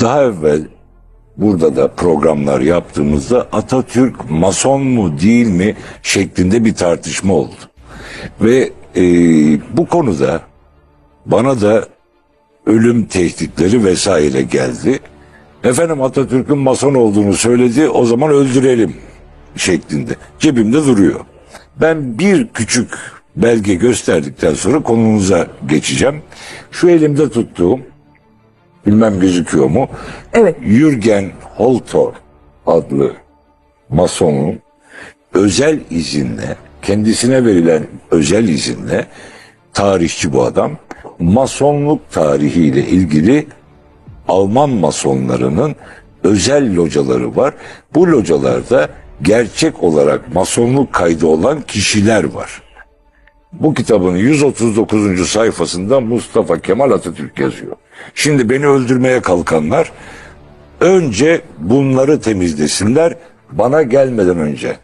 Daha evvel burada da programlar yaptığımızda Atatürk mason mu değil mi şeklinde bir tartışma oldu. Ve e, bu konuda bana da ölüm tehditleri vesaire geldi. Efendim Atatürk'ün mason olduğunu söyledi o zaman öldürelim şeklinde. Cebimde duruyor. Ben bir küçük belge gösterdikten sonra konunuza geçeceğim. Şu elimde tuttuğum bilmem gözüküyor mu? Evet. Jürgen Holtor adlı masonun özel izinle kendisine verilen özel izinle tarihçi bu adam masonluk tarihiyle ilgili Alman masonlarının özel locaları var. Bu localarda gerçek olarak masonluk kaydı olan kişiler var. Bu kitabın 139. sayfasında Mustafa Kemal Atatürk yazıyor. Şimdi beni öldürmeye kalkanlar önce bunları temizlesinler bana gelmeden önce.